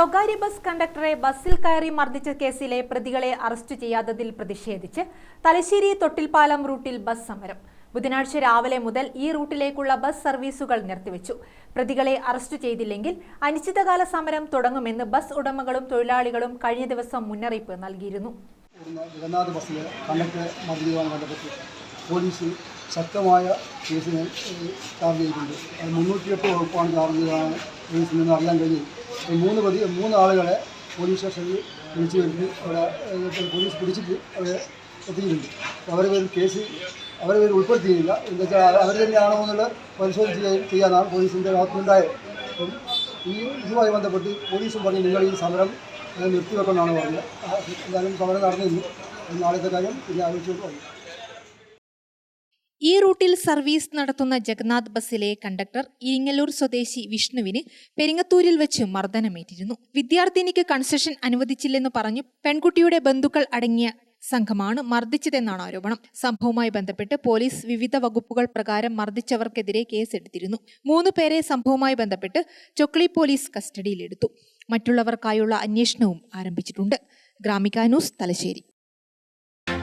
സ്വകാര്യ ബസ് കണ്ടക്ടറെ ബസ്സിൽ കയറി മർദ്ദിച്ച കേസിലെ പ്രതികളെ അറസ്റ്റ് ചെയ്യാത്തതിൽ പ്രതിഷേധിച്ച് തലശ്ശേരി തൊട്ടിൽപ്പാലം റൂട്ടിൽ ബസ് സമരം. ബുധനാഴ്ച രാവിലെ മുതൽ ഈ റൂട്ടിലേക്കുള്ള ബസ് സർവീസുകൾ നിർത്തിവെച്ചു. പ്രതികളെ അറസ്റ്റ് ചെയ്തില്ലെങ്കിൽ അനിശ്ചിതകാല സമരം തുടങ്ങുമെന്ന് ബസ് ഉടമകളും തൊഴിലാളികളും കഴിഞ്ഞ ദിവസം മുന്നറിയിപ്പ് നൽകിയിരുന്നു. ശക്തമായ കേസിനെ ചാർജ് ചെയ്തിട്ടുണ്ട്. അത് മുന്നൂറ്റിയെട്ട് വകുപ്പാണ് ചാർജ് ചെയ്തതാണ് കേസിൽ നിന്ന് അറിയാൻ ഈ മൂന്ന് പ്രതി മൂന്ന് ആളുകളെ പോലീസ് സ്റ്റേഷനിൽ വിളിച്ചു വരുത്തി അവിടെ പോലീസ് പിടിച്ചിട്ട് അവരെ എത്തിയിട്ടുണ്ട്. അവരുടെ പേരിൽ കേസ് അവരെ പേര് ഉൾപ്പെടുത്തിയില്ല. എന്താ വെച്ചാൽ അവർ തന്നെയാണോ എന്നുള്ള പരിശോധിച്ച് ചെയ്യാനാണ് പോലീസിന്റെ ഭാഗത്തുനിന്നുണ്ടായത്. അപ്പം ഈ ഇതുമായി ബന്ധപ്പെട്ട് പോലീസും പറഞ്ഞു നിങ്ങൾ ഈ സമരം നിർത്തിവെക്കണമെന്നാണ് പറഞ്ഞത്. എന്തായാലും സമരം നടന്നിരുന്നു. നാളത്തെ കാര്യം പിന്നെ ആലോചിച്ചുകൊണ്ട് പറഞ്ഞു ഈ റൂട്ടിൽ സർവീസ് നടത്തുന്ന ജഗന്നാഥ് ബസ്സിലെ കണ്ടക്ടർ ഇരിങ്ങല്ലൂർ സ്വദേശി വിഷ്ണുവിന് പെരിങ്ങത്തൂരിൽ വെച്ച് മർദ്ദനമേറ്റിരുന്നു. വിദ്യാർത്ഥിനിക്ക് കൺസെഷൻ അനുവദിച്ചില്ലെന്ന് പറഞ്ഞു പെൺകുട്ടിയുടെ ബന്ധുക്കൾ അടങ്ങിയ സംഘമാണ് മർദ്ദിച്ചതെന്നാണ് ആരോപണം. സംഭവവുമായി ബന്ധപ്പെട്ട് പോലീസ് വിവിധ വകുപ്പുകൾ പ്രകാരം മർദ്ദിച്ചവർക്കെതിരെ കേസെടുത്തിരുന്നു. മൂന്ന് പേരെ സംഭവവുമായി ബന്ധപ്പെട്ട് ചൊക്ലി പോലീസ് കസ്റ്റഡിയിലെടുത്തു. മറ്റുള്ളവർക്കായുള്ള അന്വേഷണവും ആരംഭിച്ചിട്ടുണ്ട്. Gramika news Thalassery.